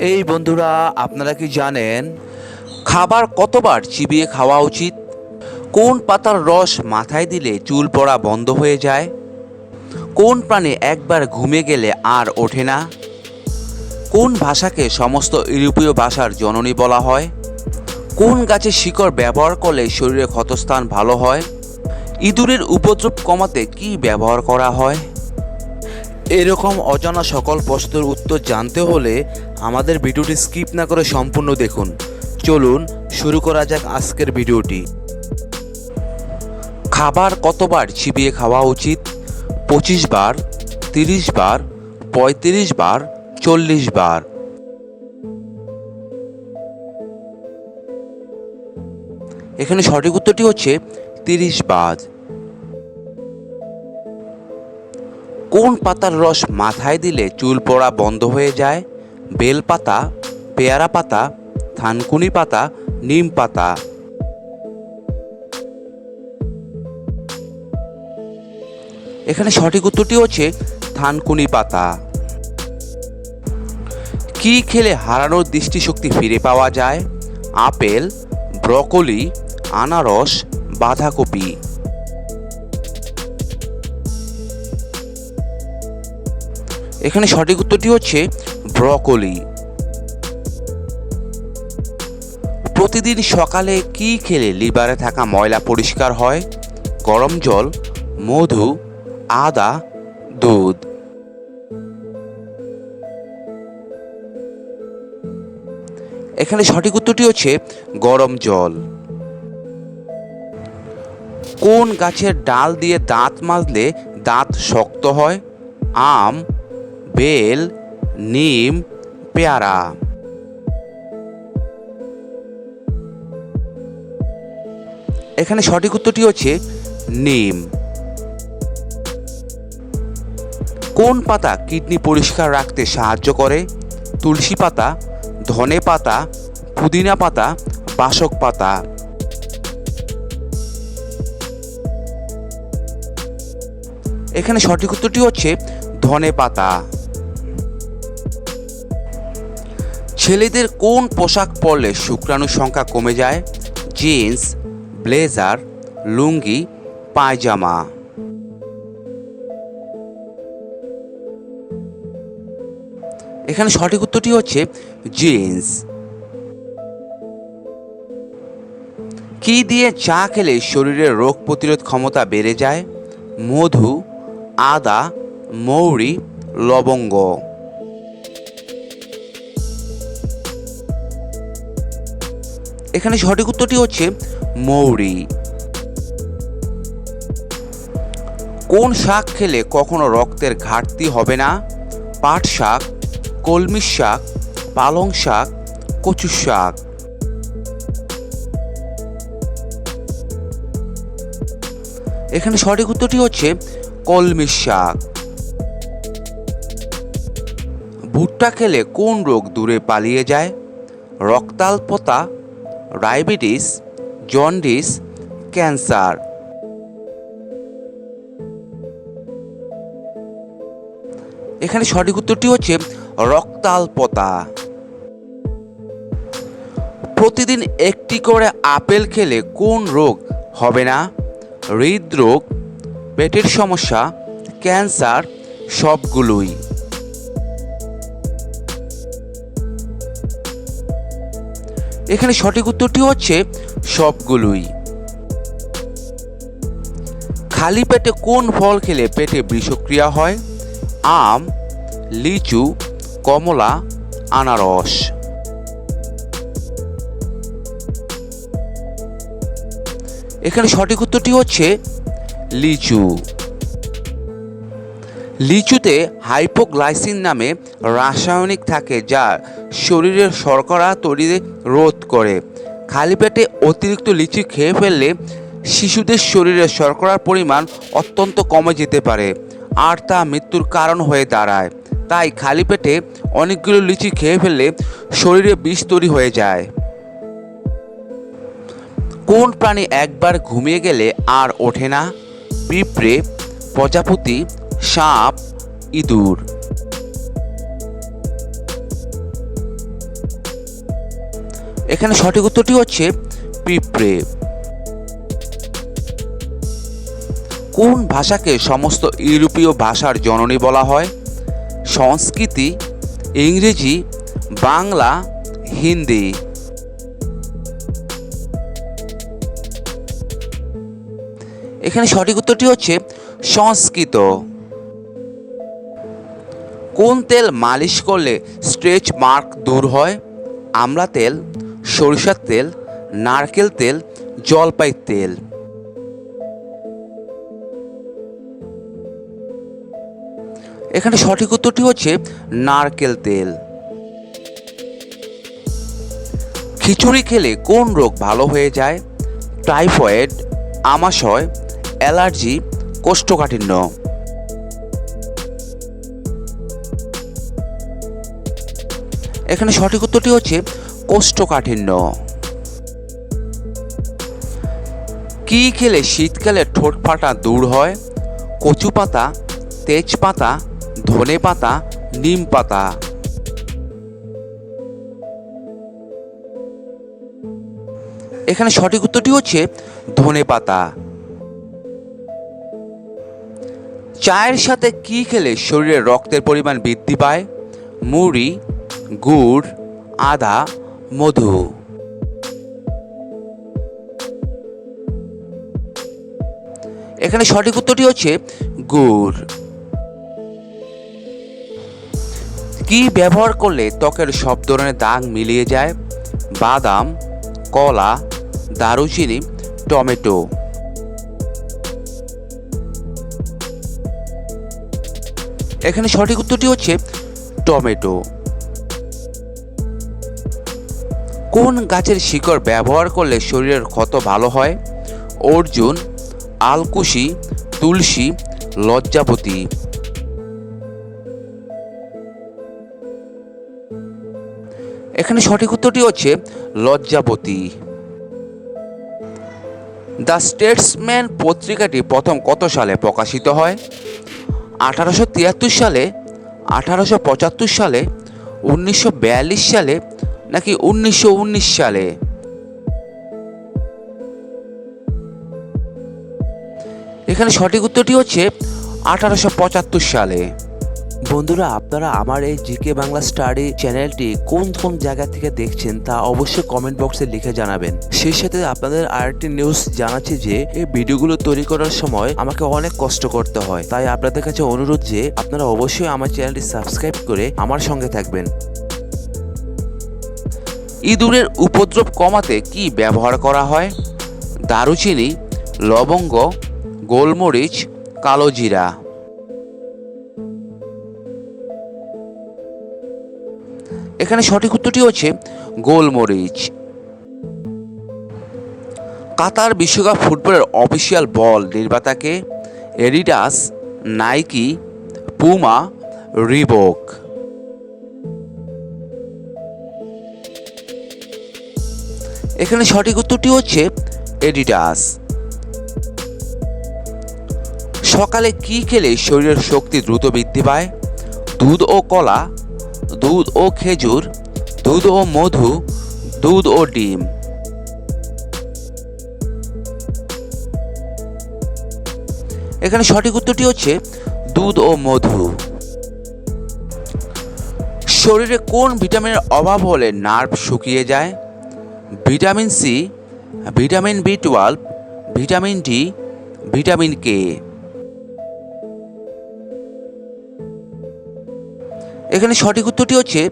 এই বন্ধুরা, আপনারা কি জানেন খাবার কতবার চিবিয়ে খাওয়া উচিত? কোন পাতার রস মাথায় দিলে চুল পড়া বন্ধ হয়ে যায়? কোন প্রাণী একবার ঘুমে গেলে আর ওঠে না? কোন ভাষাকে সমস্ত ইউরোপীয় ভাষার জননী বলা হয়? কোন গাছের শিকড় ব্যবহার করলে শরীরে ক্ষতস্থান ভালো হয়? ইঁদুরের উপদ্রব কমাতে কি ব্যবহার করা হয়? এরকম অজানা সকল প্রশ্নের উত্তর জানতে হলে আমাদের ভিডিওটি স্কিপ না করে সম্পূর্ণ দেখুন। চলুন, শুরু করা যাক আজকের ভিডিওটি। খাবার কতবার চিবিয়ে খাওয়া উচিত? পঁচিশ বার, তিরিশ বার, পঁয়ত্রিশ বার, চল্লিশ বার। এখানে সঠিক উত্তরটি হচ্ছে তিরিশ বার কোন পাতার রস মাথায় দিলে চুল পড়া বন্ধ হয়ে যায়? বেল পাতা, পেয়ারা পাতা থানকুনি পাতা, নিম পাতা। এখানে সঠিক উত্তরটি হচ্ছে থানকুনি পাতা। কি খেলে হারানোর দৃষ্টিশক্তি ফিরে পাওয়া যায়? আপেল, ব্রকলি, আনারস, বাঁধাকপি। এখানে সঠিক উত্তরটি হচ্ছে ব্রকলি। প্রতিদিন সকালে কি খেলে লিভারে থাকা ময়লা পরিষ্কার হয়? গরম জল, মধু, আদা, দুধ। এখানে সঠিক উত্তরটি হচ্ছে গরম জল। কোন গাছের ডাল দিয়ে দাঁত মাজলে দাঁত শক্ত হয়? আম, বেল নিম, পেয়ারা। এখানে সঠিক উত্তরটি হচ্ছে নিম। কোন পাতা কিডনি পরিষ্কার রাখতে সাহায্য করে? তুলসী পাতা, ধনে পাতা, পুদিনা পাতা, বাসক পাতা। এখানে সঠিক উত্তরটি হচ্ছে ধনে পাতা। ছেলেদের কোন পোশাক পরলে শুক্রাণুর সংখ্যা কমে যায়? Jeans, blazer, lungi, pyjama. এখানে সঠিক উত্তরটি হচ্ছে জিন্স। কি দিয়ে চা খেলে শরীরের রোগ প্রতিরোধ ক্ষমতা বেড়ে যায়? মধু, আদা, মৌরি, লবঙ্গ। এখানে সঠিক উত্তরটি হচ্ছে মৌরি। কোন শাক খেলে কখনো রক্তের ঘাটতি হবে না? পাট শাক কলমি শাক, পালং শাক কচু শাক। এখানে সঠিক উত্তরটি হচ্ছে কলমি শাক। ভুট্টা খেলে কোন রোগ দূরে পালিয়ে যায়? রক্তাল্পতা ডায়াবেটিস জন্ডিস, ক্যান্সার। এখানে সঠিক উত্তরটি হচ্ছে রক্তাল্পতা। প্রতিদিন একটি করে আপেল খেলে কোন রোগ হবে না? হৃদরোগ, পেটের সমস্যা, ক্যান্সার, সবগুলোই। এখানে সঠিক উত্তরটি হচ্ছে সবগুলোই। খালি পেটে কোন ফল খেলে পেটে বিষক্রিয়া হয়? আম, লিচু, কমলা, আনারস। এখানে সঠিক উত্তরটি হচ্ছে লিচু। লিচুতে হাইপোগ্লাইসিন নামে রাসায়নিক থাকে যা শরীরের শর্করা তৈরি রোধ করে। খালি পেটে অতিরিক্ত লিচু খেয়ে ফেললে শিশুদের শরীরে শর্করার পরিমাণ অত্যন্ত কমে যেতে পারে আর তা মৃত্যুর কারণ হয়ে দাঁড়ায়। তাই খালি পেটে অনেকগুলো লিচি খেয়ে ফেললে শরীরে বিষ তৈরি হয়ে যায়। কোন প্রাণী একবার ঘুমিয়ে গেলে আর ওঠে না? পিঁপড়ে, প্রজাপতি সাপ, ইঁদুর। এখানে সঠিক উত্তরটি হচ্ছে পিঁপড়ে। কোন ভাষাকে সমস্ত ইউরোপীয় ভাষার জননী বলা হয়? সংস্কৃতি, ইংরেজি, বাংলা, হিন্দি। এখানে সঠিক উত্তরটি হচ্ছে সংস্কৃত। কোন তেল মালিশ করলে স্ট্রেচ মার্ক দূর হয়? আমলা তেল, সরিষার তেল, নারকেল তেল, জলপাই তেল। এখানে সঠিক উত্তরটি হচ্ছে নারকেল তেল। খিচুড়ি খেলে কোন রোগ ভালো হয়ে যায়? টাইফয়েড, আমাশয়, অ্যালার্জি, কোষ্ঠকাঠিন্য। এখানে সঠিক উত্তরটি হচ্ছে কোষ্ঠকাঠিন্য। কি খেলে শীতকালে ঠোঁট ফাটা দূর হয়? কচু পাতা তেজপাতা ধনে পাতা, নিম পাতা। এখানে সঠিক উত্তরটি হচ্ছে ধনে পাতা। চায়ের সাথে কি খেলে শরীরে রক্তের পরিমাণ বৃদ্ধি পায়? মুড়ি গুড়, আদা, মধু। এখানে সঠিক উত্তরটি হচ্ছে গুড়। কি ব্যবহার করলে ত্বকের সব ধরনের দাগ মিলিয়ে যায়? বাদাম, কলা, দারুচিনি, টমেটো। এখানে সঠিক উত্তরটি হচ্ছে টমেটো। কোন গাছের শিকড় ব্যবহার করলে শরীরের ক্ষত ভালো হয়? অর্জুন, আলকুশি, তুলসী, লজ্জাপতি। এখানে সঠিক উত্তরটি হচ্ছে লজ্জাপতি। দ্য স্টেটসম্যান পত্রিকাটি প্রথম কত সালে প্রকাশিত হয়? আঠারোশো তিয়াত্তর সালে, আঠারোশো পঁচাত্তর সালে, উনিশশো বিয়াল্লিশ সালে নাকি উনিশশো উনিশ সালে? এখানে সঠিক উত্তরটি হচ্ছে আঠারোশো পঁচাত্তর সালে। বন্ধুরা, আপনারা আমার এই জিকে বাংলা স্টাডি চ্যানেলটি কোন কোন জায়গা থেকে দেখছেন তা অবশ্যই কমেন্ট বক্সে লিখে জানাবেন। সেই সাথে আপনাদের আরেকটি নিউজ জানাচ্ছি যে, এই ভিডিওগুলো তৈরি করার সময় আমাকে অনেক কষ্ট করতে হয়। তাই আপনাদের কাছে অনুরোধ যে, আপনারা অবশ্যই আমার চ্যানেলটি সাবস্ক্রাইব করে আমার সঙ্গে থাকবেন। ইঁদুরের উপদ্রব কমাতে কি ব্যবহার করা হয়? দারুচিনি, লবঙ্গ, গোলমরিচ কালো জিরা এখানে সঠিক উত্তরটি হচ্ছে গোলমরিচ। কাতার বিশ্বকাপ ফুটবলের অফিসিয়াল বল নির্মাতাকে এডিডাস, নাইকি, পুমা, রিবক। এখানে সঠিক উত্তরটি হচ্ছে এডিডাস। সকালে কি খেলে শরীরের শক্তি দ্রুত বৃদ্ধি পায়? দুধ ও কলা, দুধ ও খেজুর, দুধ ও মধু, দুধ ও ডিম। এখানে সঠিক উত্তরটি হচ্ছে দুধ ও মধু। শরীরে কোন ভিটামিনের অভাব হলে নার্ভ শুকিয়ে যায়? Vitamin C, vitamin B twelve vitamin D, vitamin K. এখানে সঠিক উত্তরটি হচ্ছে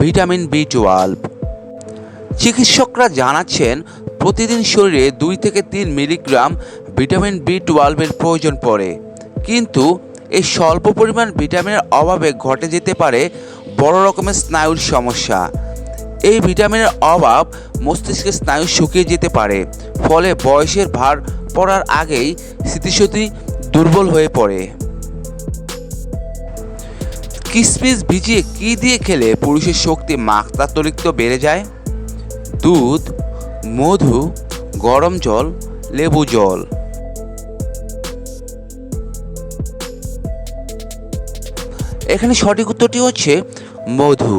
ভিটামিন বি টুয়েলভ চিকিৎসকরা জানাচ্ছেন, প্রতিদিন শরীরে দুই থেকে তিন মিলিগ্রাম ভিটামিন বি টুয়েলভের প্রয়োজন পড়ে। কিন্তু এই স্বল্প পরিমাণ ভিটামিনের অভাবে ঘটে যেতে পারে বড় রকমের স্নায়ুর সমস্যা। এই ভিটামিনের অভাব মস্তিষ্কের স্নায়ু শুকিয়ে যেতে পারে, ফলে বয়সের ভার পড়ার আগেই স্মৃতিশক্তি দুর্বল হয়ে পড়ে। কিসমিস ভিজিয়ে কি দিয়ে খেলে পুরুষের শক্তি মাত্রাতিরিক্ত বেড়ে যায়? দুধ, মধু, গরম জল, লেবু জল। এখানে সঠিক উত্তরটি হচ্ছে মধু।